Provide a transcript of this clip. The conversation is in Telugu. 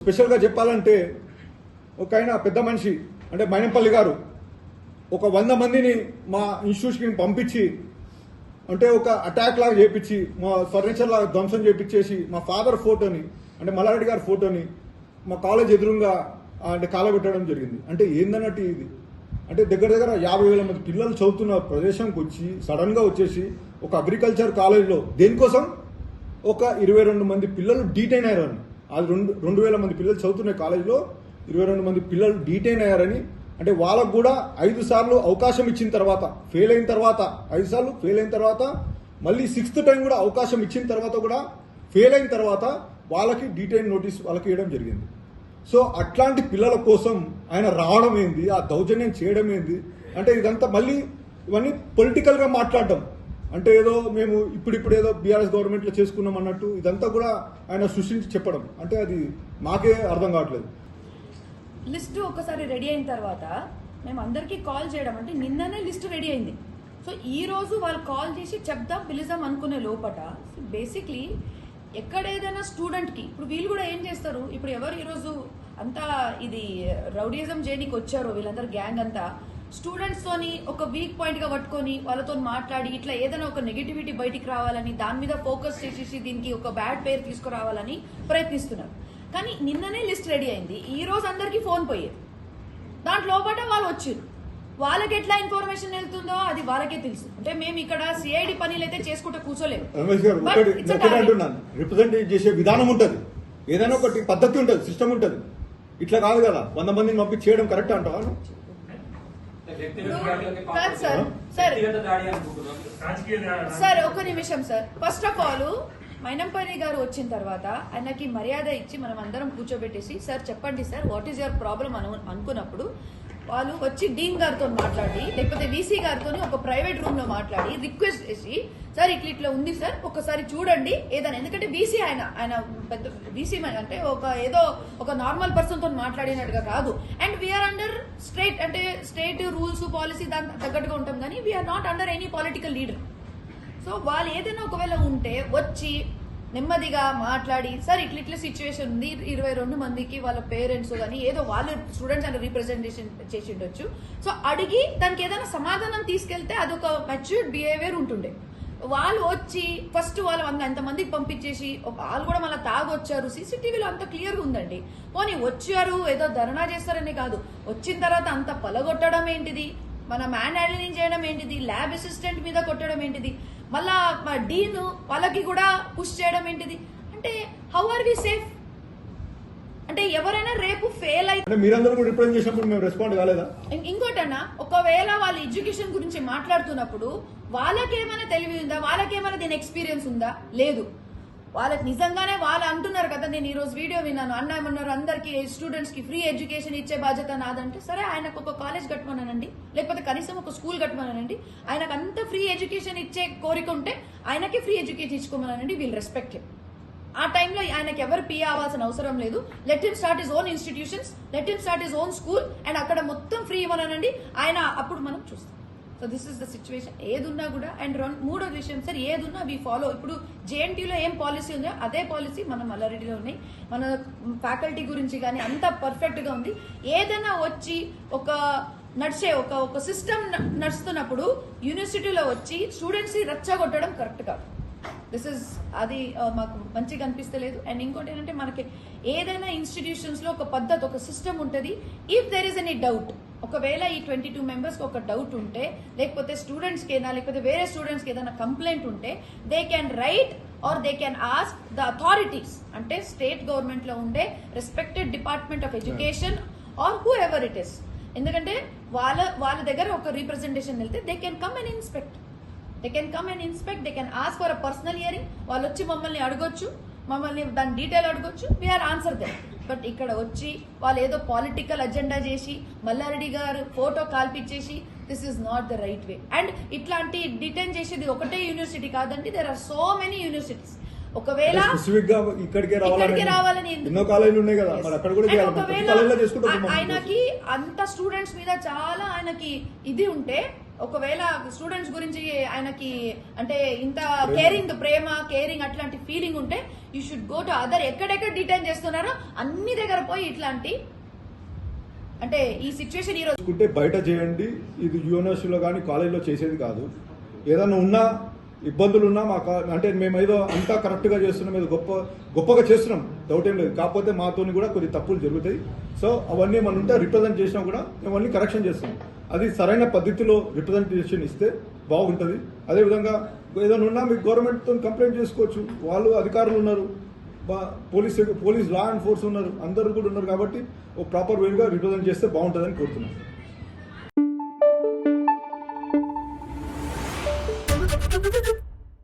స్పెషల్గా చెప్పాలంటే ఒక ఆయన పెద్ద మనిషి అంటే మైనంపల్లి గారు ఒక వంద మందిని మా ఇన్స్టిట్యూట్కి పంపించి అంటే ఒక అటాక్ లాగా చేపించి మా ఫర్నిచర్ లాగా ధ్వంసం చేపించేసి మా ఫాదర్ ఫోటోని అంటే మల్లారెడ్డి గారి ఫోటోని మా కాలేజ్ ఎదురుగా అంటే కాలబెట్టడం జరిగింది. అంటే ఏందన్నట్టు ఇది? అంటే దగ్గర దగ్గర యాభై వేల మంది పిల్లలు చదువుతున్న ప్రదేశంకి వచ్చి సడన్గా వచ్చేసి ఒక అగ్రికల్చర్ కాలేజ్లో దేనికోసం? ఒక ఇరవై రెండు మంది పిల్లలు డీటైన్ అయ్యారు అది రెండు రెండు వేల మంది పిల్లలు చదువుతున్న కాలేజీలో ఇరవై రెండు మంది పిల్లలు డీటైన్ అయ్యారని అంటే వాళ్ళకు కూడా ఐదు సార్లు అవకాశం ఇచ్చిన తర్వాత ఫెయిల్ అయిన తర్వాత ఐదు సార్లు ఫెయిల్ అయిన తర్వాత మళ్ళీ సిక్స్త్ టైం కూడా అవకాశం ఇచ్చిన తర్వాత కూడా ఫెయిల్ అయిన తర్వాత వాళ్ళకి డీటైన్ నోటీస్ వాళ్ళకి ఇవ్వడం జరిగింది. సో అట్లాంటి పిల్లల కోసం ఆయన రావడం ఏంది ఆ దౌర్జన్యం చేయడం ఏంది అంటే ఇదంతా మళ్ళీ ఇవన్నీ పొలిటికల్గా మాట్లాడడం. అంటే ఏదో మేము ఇప్పుడిప్పుడు ఏదో బీఆర్ఎస్ గవర్నమెంట్లో చేసుకున్నాం అన్నట్టు ఇదంతా కూడా ఆయన సృష్టించి చెప్పడం. అంటే అది మాకే అర్థం కావట్లేదు. లిస్ట్ ఒకసారి రెడీ అయిన తర్వాత మేము అందరికీ కాల్ చేయడం. అంటే నిన్ననే లిస్ట్ రెడీ అయింది. సో ఈ రోజు వాళ్ళు కాల్ చేసి చెప్దాం పిలుద్దాం అనుకునే లోపట బేసిక్లీ ఎక్కడ ఏదైనా స్టూడెంట్కి ఇప్పుడు వీళ్ళు కూడా ఏం చేస్తారు? ఇప్పుడు ఎవరు ఈరోజు అంతా ఇది రౌడీజం చేయడానికి వచ్చారో వీళ్ళందరూ గ్యాంగ్ అంతా స్టూడెంట్స్ తోని ఒక వీక్ పాయింట్గా పట్టుకొని వాళ్ళతో మాట్లాడి ఇట్లా ఏదైనా ఒక నెగిటివిటీ బయటికి రావాలని దాని మీద ఫోకస్ చేసేసి దీనికి ఒక బ్యాడ్ పేరు తీసుకురావాలని ప్రయత్నిస్తున్నారు. కానీ నిన్ననే లిస్ట్ రెడీ అయింది. ఈ రోజు అందరికి ఫోన్ పోయేది. దాంట్లో పాట వాళ్ళు వచ్చారు వాళ్ళకి ఎట్లా ఇన్ఫర్మేషన్ వెళ్తుందో అది వాళ్ళకే తెలుసు. అంటే మేము ఇక్కడ సిఐడి పనులు అయితే చేసుకుంటూ కూర్చోలేము. అంటున్నాను. రిప్రజెంట్ చేసే విధానం ఉంటుంది. ఏదైనా ఒకటి పద్ధతి ఉంటుంది సిస్టమ్ ఉంటుంది. ఇట్లా కాదు కదా. వంద మందిని పంపించి చేయడం కరెక్ట్ అంటావా? కాదు సార్. సార్. సార్ ఒక నిమిషం sir. First of all Mynampally garu వచ్చిన తర్వాత ఆయనకి మర్యాద ఇచ్చి మనం అందరం కూర్చోబెట్టేసి సార్ చెప్పండి sir what is your problem అను అనుకున్నప్పుడు వాళ్ళు వచ్చి డీన్ గారితో మాట్లాడి లేకపోతే వీసీ గారితో ఒక ప్రైవేట్ రూమ్లో మాట్లాడి రిక్వెస్ట్ చేసి సార్ ఇట్లా ఇట్లా ఉంది సార్ ఒకసారి చూడండి ఏదైనా. ఎందుకంటే వీసీ ఆయన ఆయన పెద్ద వీసీ అంటే ఒక ఏదో ఒక నార్మల్ పర్సన్తో మాట్లాడినట్టుగా కాదు. And we are under state అంటే స్టేట్ రూల్స్ పాలసీ దానికి తగ్గట్టుగా ఉంటాం కానీ we are not under any political leader so వాళ్ళు ఏదైనా ఒకవేళ ఉంటే వచ్చి నెమ్మదిగా మాట్లాడి సార్ ఇట్ల ఇట్ల సిచ్యువేషన్ ఉంది ఇరవై రెండు మందికి వాళ్ళ పేరెంట్స్ కానీ ఏదో వాళ్ళు స్టూడెంట్స్ అంటే రిప్రజెంటేషన్ చేసి ఉండొచ్చు. సో అడిగి దానికి ఏదైనా సమాధానం తీసుకెళ్తే అదొక మెచ్యూర్డ్ బిహేవియర్ ఉంటుండే. వాళ్ళు వచ్చి ఫస్ట్ వాళ్ళు వంద ఎంతమందికి పంపించేసి వాళ్ళు కూడా మళ్ళీ తాగొచ్చారు. సీసీటీవీలో అంత క్లియర్గా ఉందండి. పోనీ వచ్చారు ఏదో ధర్నా చేస్తారని కాదు. వచ్చిన తర్వాత అంత పలగొట్టడం ఏంటిది? మన మ్యాన్ హ్యాండ్లింగ్ చేయడం ఏంటిది? ల్యాబ్ అసిస్టెంట్ మీద కొట్టడం ఏంటిది? మళ్ళా డీను డీన్ వాళ్ళకి కూడా పుష్ చేయడం ఏంటిది? అంటే హౌ ఆర్ వి సేఫ్ అంటే ఎవరైనా రేపు ఫెయిల్ అయితే మీరందరూ కూడా రిప్రజెంట్ చేసినప్పుడు మేము రెస్పాండ్ కాలేదా? ఇంకోటన్నా ఒకవేళ వాళ్ళ ఎడ్యుకేషన్ గురించి మాట్లాడుతున్నప్పుడు వాళ్ళకేమైనా తెలివి ఉందా? వాళ్ళకేమైనా దీని ఎక్స్పీరియన్స్ ఉందా? లేదు. వాళ్ళకి నిజంగానే వాళ్ళు అంటున్నారు కదా నేను ఈ రోజు వీడియో విన్నాను. అన్న ఏమన్నారు? అందరికి స్టూడెంట్స్కి ఫ్రీ ఎడ్యుకేషన్ ఇచ్చే బాధ్యత నాదంటే సరే ఆయనకు ఒక కాలేజ్ కట్టమనండి లేకపోతే కనీసం ఒక స్కూల్ కట్టమనండి ఆయనకు అంత ఫ్రీ ఎడ్యుకేషన్ ఇచ్చే కోరిక ఉంటే ఆయనకి ఫ్రీ ఎడ్యుకేషన్ ఇచ్చుకోమనండి వీల్ రెస్పెక్ట్ ఆ టైంలో ఆయనకి ఎవరు పీ అవ్వాల్సిన అవసరం లేదు. Let him start his own institutions let him start his own school and అక్కడ మొత్తం ఫ్రీ ఇవ్వనండి ఆయన అప్పుడు మనం చూస్తాం. So this is the situation ఏదున్నా కూడా అండ్ మూడో విషయం సార్ ఏదున్నా వి ఫాలో ఇప్పుడు జేఎన్టీలో ఏం పాలసీ ఉందో అదే పాలసీ మన మల్లారెడ్డిలో ఉన్నాయి. మన ఫ్యాకల్టీ గురించి కానీ అంత పర్ఫెక్ట్గా ఉంది. ఏదైనా వచ్చి ఒక నడిచే ఒక ఒక సిస్టమ్ నడుస్తున్నప్పుడు యూనివర్సిటీలో వచ్చి స్టూడెంట్స్ రచ్చగొట్టడం కరెక్ట్ కాదు. దిస్ ఇస్ అది మాకు మంచిగా అనిపిస్తలేదు అండ్ ఇంకోటి ఏంటంటే మనకి ఏదైనా ఇన్స్టిట్యూషన్స్లో ఒక పద్ధతి ఒక సిస్టమ్ ఉంటుంది. If there is any doubt ఒకవేళ ఈ ట్వంటీ టూ మెంబర్స్కి ఒక డౌట్ ఉంటే లేకపోతే స్టూడెంట్స్కి ఏదైనా లేకపోతే వేరే స్టూడెంట్స్కి ఏదైనా కంప్లైంట్ ఉంటే they can write or they can ask the authorities అంటే స్టేట్ గవర్నమెంట్లో ఉండే respected department of education or whoever it is ఎందుకంటే వాళ్ళ వాళ్ళ దగ్గర ఒక రీప్రజెంటేషన్ వెళ్తే they can come and inspect they can come and inspect they can ask for a personal hearing వాళ్ళు వచ్చి మమ్మల్ని అడగొచ్చు మమ్మల్ని దాని డీటెయిల్ అడగొచ్చు వీఆర్ ఆన్సర్ దే బట్ ఇక్కడ వచ్చి వాళ్ళు ఏదో పాలిటికల్ అజెండా చేసి మల్లారెడ్డి గారు photo కాల్పిచ్చేసి this is not the right way and ఇట్లాంటి డిటైన్ చేసేది ఒకటే యూనివర్సిటీ కాదండి there are so many universities ఒకవేళ స్పెసిఫిక్గా ఇక్కడికే రావాలని రావాలని? ఎన్నో కాలేజీలు ఉన్నాయి కదా మరి అక్కడ కూడా బాగుంటుంది. ఆయనకి అంత స్టూడెంట్స్ మీద చాలా ఆయనకి ఇది ఉంటే ఒకవేళ స్టూడెంట్స్ గురించి ఆయనకి అంటే ఇంత కేరింగ్ ప్రేమ కేరింగ్ అట్లాంటి ఫీలింగ్ ఉంటే you should go to other ఎక్కడెక్కడ డిటైన్ చేస్తున్నారో అన్ని దగ్గర పోయి ఇట్లాంటి అంటే ఈ సిచ్యువేషన్ ఈ రోజు బయట చేయండి ఇది యూనివర్సిటీలో కానీ కాలేజీలో చేసేది కాదు ఏదైనా ఉన్నా ఇబ్బందులు ఉన్నా మా అంటే మేము ఏదో అంతా కరెక్ట్గా చేస్తున్నాం ఏదో గొప్ప గొప్పగా చేస్తున్నాం. డౌట్ ఏం లేదు. కాకపోతే మాతోని కూడా కొన్ని తప్పులు జరుగుతాయి. సో అవన్నీ మనం ఉంటే రిప్రజెంట్ చేసినా కూడా మేము అన్ని కరెక్షన్ చేస్తాం అది సరైన పద్ధతిలో రిప్రజెంటేషన్ ఇస్తే బాగుంటుంది. అదేవిధంగా ఏదైనా ఉన్నా మీకు గవర్నమెంట్తో కంప్లైంట్ చేసుకోవచ్చు. వాళ్ళు అధికారులు ఉన్నారు. బా- police police law and force ఉన్నారు. అందరూ కూడా ఉన్నారు కాబట్టి ఒక ప్రాపర్ వేగా రిప్రజెంట్ చేస్తే బాగుంటుందని కోరుతున్నాను